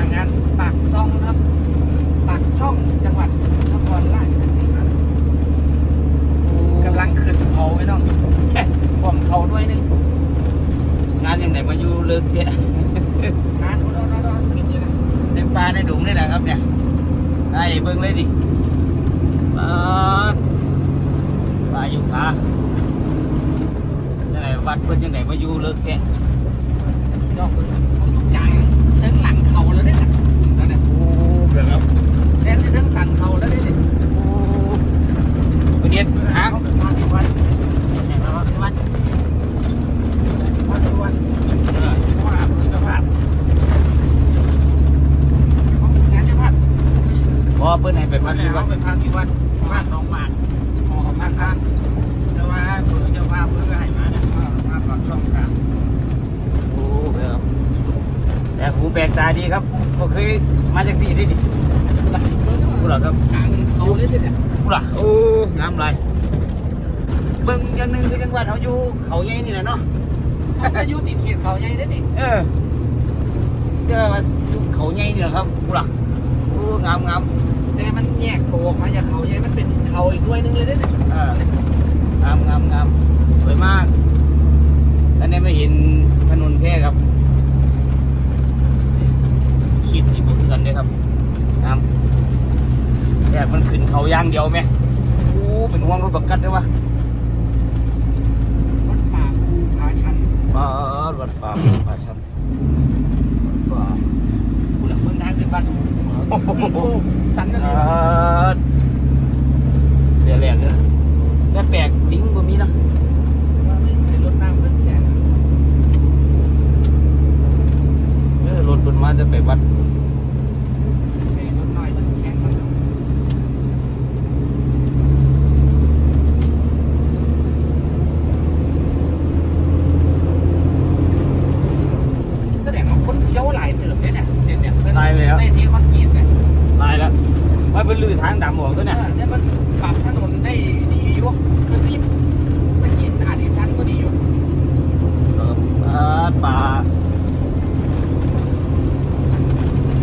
างานปากซ่องครับ ปากช่องจังหวัดนครราชสีมากำลังขึ้นเขาไว้น้องแค่ผมเขาด้วยนึงงานยังไหนมาอยู่เลิกเสียงานโอ้โหโอ้โหโอ้โหขึ้นอยู่นะในป่าในดุงนี่แหละครับเนี่ยไอ้เบิ่งเลยดิปาดป่าอยู่ขาจังไหนวัดเพิ่นจังไหนมาอยู่เลิกแกะยอกเลยเขาทุกอย่างถึง หลังเขาแล้วเนี่ยนั่นแหละโอ้เดี๋ยวครับแทนที่ถึงสันเขาแล้วเนี่ยโอ้ประเดี๋ยวหาเขามาที่วัดใช่ไหมวัดวัดวัดวัดว่าเจ้าภาพงานเจ้าภาพพอเพิ่นให้ไปพักที่วัดเป็นพระที่วัดวัดหนองหมากหอมากครับแต่ว่าเพื่อเจ้าภาพเพื่อให้มาเนี่ยมาปากช่องกลาง โอ้เดี๋ยวครับแต่หูแปลกตาดีครับก็เคยมาจากสี่ที่ดิกูเหรอครับกลางเขาเลยสิเนี่ยกูเหรอโอ้งามไรเบิ่งอย่างหนึงคือจังหวัดเขาอยู่เขาใหญ่นี่แหละเนาะมันก็อยู่ติดเขตเขาใหญ่ได้ดิเออเจอมาอยู่เขาใหญ่นี่แหละครับกูเหรอโอ้งามงามแต่มันแยกตัวออกมาจากเขาใหญ่มันเป็นเขาอีกด้วยนึงเลยได้เนี่ยเอองามงามงามสวยมากแล้วเนี่ยไม่เห็นถนนแค่ครับ ขีดที่บนกันเลยครับงามแต่มันขึ้นเขาอย่างเดียวไหมโอ้เป็นห่วงรถบักกัดเลยวะวัดป่าภูผาชันป่ารถป่าป่าชันป่ากูหลังเมืองทางขึ้นวัดโอ้โหสันนั่นเลยอ่าเดี๋ยวแหลกเลยแต่แปลกลิงก์ก็มีนะ ว่าไม่ใช่รถน้ำรถแช่ เออรถบนมาจะไปวัด ใช่รถน้อยรถแช่มันแสดงว่าคนเที่ยวหลายเติมเนี่ยเนี่ยเส้นเนี่ย ตายเลยครับ ในที่คอนกรีตเนี่ย ตายแล้วว่าเป็นลือทางดำออกตัวเนี่ย เออเนี่ยมันปรับถนนได้ดีอยู่ก็รีบเมื่อกี้อาดิสันก็ดีอยู่ เออป่าป่า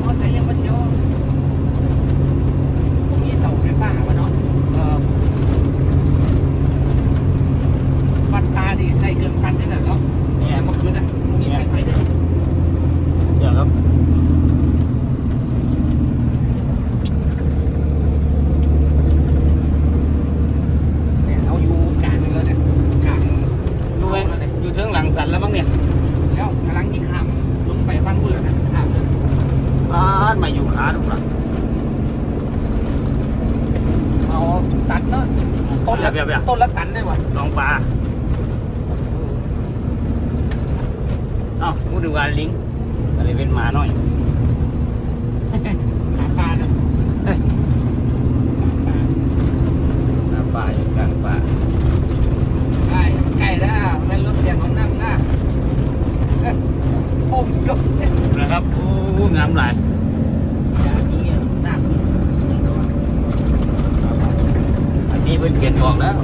เพราะใส่ยังมาเที่ยวตรงนี้เสาไฟฟ้าวะเนาะ เออ วัดตาดิใส่เกินพันได้แหละเนาะ เนี่ย แต่เมื่อคืนอะมีสายไฟด้วย เดี๋ยวครับ เนี่ยเอาอยู่กลางเลยเนี่ยกลาง ดูเองอยู่เทิงหลังสันแล้วมั้งเนี่ย แล้วกำลังที่ข้ามลงไปฟังเบื่อนะข้ามเลย ป่ามาอยู่ขาดูละ เอาตันเนาะต้นละ เบียบเบียบ ต้น ละตันได้วะลองปลาเอ้าพูดถึงว่าลิงอะไรเป็นหมาหน่อยหาปลาเนาะหน้าป่าอยู่กลางป่าใกล้ใกล้แล้วเป็นรถเสียงของน้ำหน้าเอ้ยโค้งยกเนี่ยนะครับโอ้งามหลายอย่างนี้น้ำอันนี้เพิ่นเขียนบอกแล้ว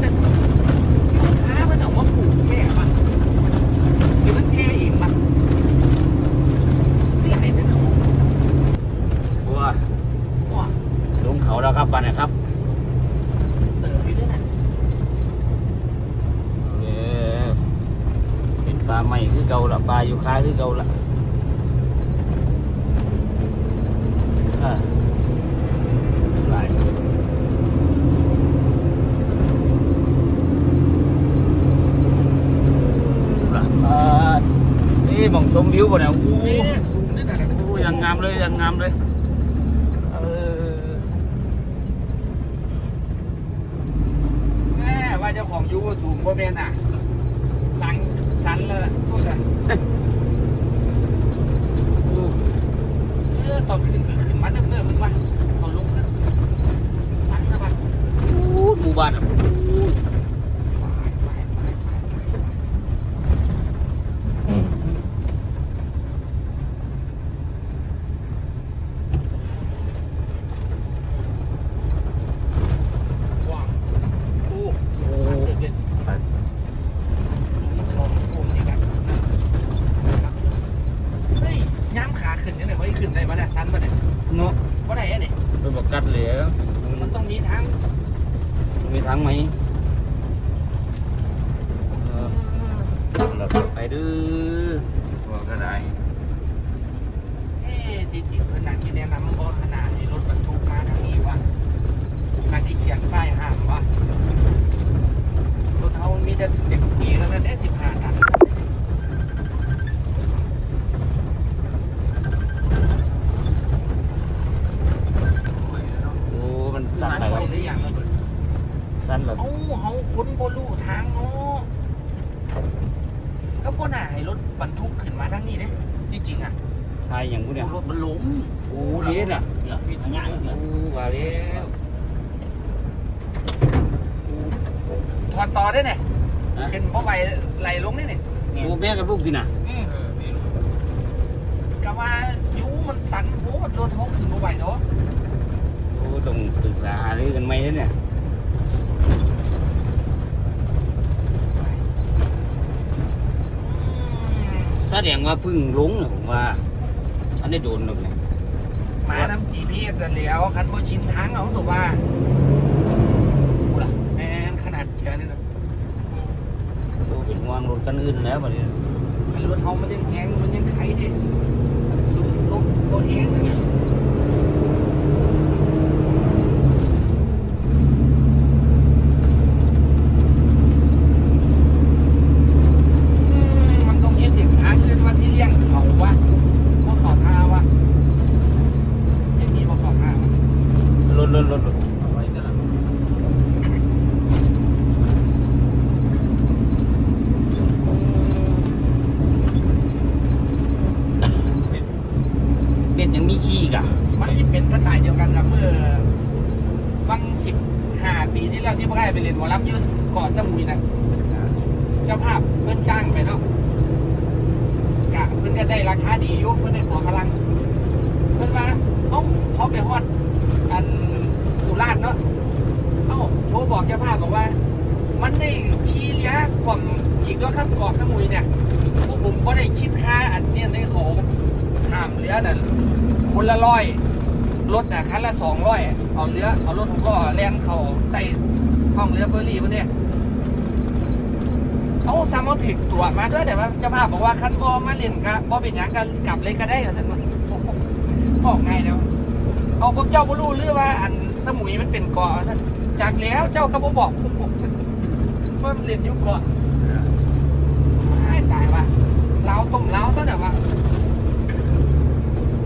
แต่ค้ามันเอาว่าปลูกแค่ปะหรือมันแค่เองปะนี่ไอ้เนี่ย บัว ว้า ลงเขาแล้วครับบันนะครับ เติมอยู่ด้วยนะ เออเป็นปลาใหม่คือเก่าละปลาอยู่ค้าคือเก่าละอ่าหลายอ่านี่มองชมวิวบ่เนี่ยโอ้โหนี่สูงด้ยังงามเลยยังงามเลยแม่ว่าเจ้าของยูสูงกว่าเมนอะ สันเลยล่ะพูดเลยโอ้เออตอนขึ้นก็ขึ้นมาเนิ่มๆมึงวะตอนลงก็สันสะบัดโหหมู่บ้านอะ ย้ำขาขึ้นยังไงว่าขึ้นได้มาเนี่ยสั้นมาเนี่ย เนาะ ว่าไหนเนี่ย ไปบอกกัดเลยอะ มันต้องมีทาง มีทางไหมเออ ได้ดื้อว่าก็ได้เอ๊ะจริงๆขนาดที่แนะนำบอกขนาดที่รถบรรทุกมาทางนี้วะขนาดที่เขียนป้ายห้ามวะรถเขามีแต่เด็กปีแล้วนั่นได้สิบห้าตัน โอ้มันสั่น สั่น ไป ไป ครับ หรือยังระเบิด สั่นแบบ เอ้าเขาคุ้นโบลูทางเนาะก็บ่น่าให้รถบรรทุกขึ้นมาทางนี้เนี่ยจริงๆอะ ทายอย่างกูเนี่ย รถมันหลง โอ้ดีน่ะ เดี๋ยวปิดง่ายเดี๋ยวโอ้ว่าแล้วถอดต่อได้เนี่ยฮะขึ้นเพราะไหวไหลลงได้เนี่ยโอ้แม่กับลูกสินะก็ว่ายูมันสั่นโหรถเขาขึ้นเพราะไหวเนาะโอ้ต้องปรึกษาหารือกันไหมเนี่ยแสดงว่าเพึ่งหลงนะผมว่า อันนี้โดนหรอกเนี่ย หมาน้ำ GPS กันแล้วคันบ่ชินทางเอาตัวว่ากูล่ะแม่นขนาดเขียนนี่นะโอ้เป็นห่วงรถกันอื่นแล้วบัดนี้คันรถเขามันยังแข็งมันยังไขดิสูงรถรถแห้งเลยอืมมันต้องยึดติดทางขึ้นว่าที่เลี่ยงเขาวะว่าขอทาวะเสียงนี้ว่าขอทาวะ รถรถรถรถ เอาไว้จ้ะ เป็นยังมีขี้อีกอะ มันจะเป็นสไตล์เดียวกันกับเมื่อ วังสิบห้าปีที่แล้วที่พวกไอ้ไปเรียนหมอลำอยูเกาะสมุยนะเจ้าภาพเพื่อนจ้างไปเนาะกะเพื่อนก็ได้ราคาดีอยู่เพื่อนได้ขอพลัง เพื่อนมาเอ้าเขาไปฮอดอันสุราษฎร์เนาะเอ้าโทรบอกเจ้าภาพบอกว่า มันได้ชี้เลี้ยความอีกด้วยครับเกาะสมุยเนี่ยพวกผมก็ได้คิดค่าอันเนี้ยในของห้ามเรือน่ะคนละร้อย รถน่ะคันละสองร้อยเอาเรือเอารถผมก็แล่นเขาใต้ห้องเรือเฟอร์รี่พวกเนี้ยเอาซ้ำเอาถึกตัวมาด้วยแต่ว่าเจ้าภาพบอกว่าคันก็มาเล่นกะบ่เป็นหยังกันกลับเลยก็ได้เหรอท่านบอกไงแล้ว เอาพวกเจ้าบ่รู้หรือว่าอันสมุยมันเป็นเกาะท่านจากแล้วเจ้าก็บ่บอกว่ามันเล่นยู่เกาะไอ้ตายว่ะเล้าต้มเล้าเท่าไหร่วะ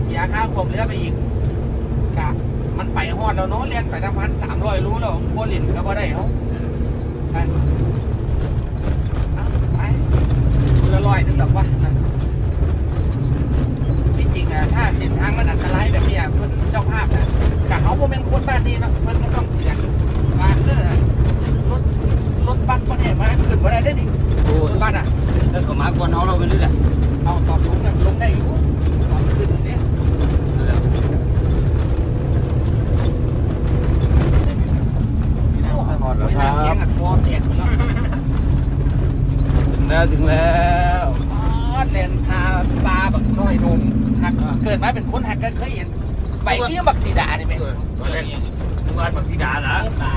เสียค่าผมเรือไปอีก กะมันไปฮอดแล้วเนาะเรียนไปตั้งพันสามร้อยรู้แล้วบ่เล่นก็บ่ได้เขาไปเอาไปเรือลอยนึงดอกว่าที่จริงอะถ้าเส้นทางมันอันตรายแบบเนี้ยเพิ่นเจ้าภาพนะกะเขาบ่เป็นคนบ้านนี้เนาะเพิ่นก็ต้องเตือนว่าเออรถรถบัสบ่ได้มาขึ้นบ่ได้เด้อดิโอ้รถบัสอะแล้วก็มากวนเอาเราไปเรื่อยแหละเอาตอนลงน่ะลงได้อยู่ตอนขึ้นเนี่ย ห อดแล้วครับถึงแล้วถึงแล้วเรียนพาปลาบักน้อยนมหักเกิดมาเป็นคนหักก็เคยเห็นใบเบี้ยบักสีดานี่ไหมตอนแรกนึกว่าปักสีดาเหรอปลา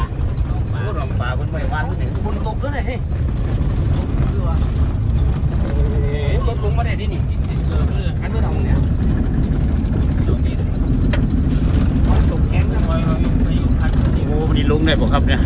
ลาลำปลาคนไม่วานคนหนึ่งคุณตกด้วยเลยเฮ้ยรถลงมาได้ดินี่อันนี้ทำเนี่ยเขาตกแข็งนะโอ้มันนี่ลงได้ป่ะครับเนี่ย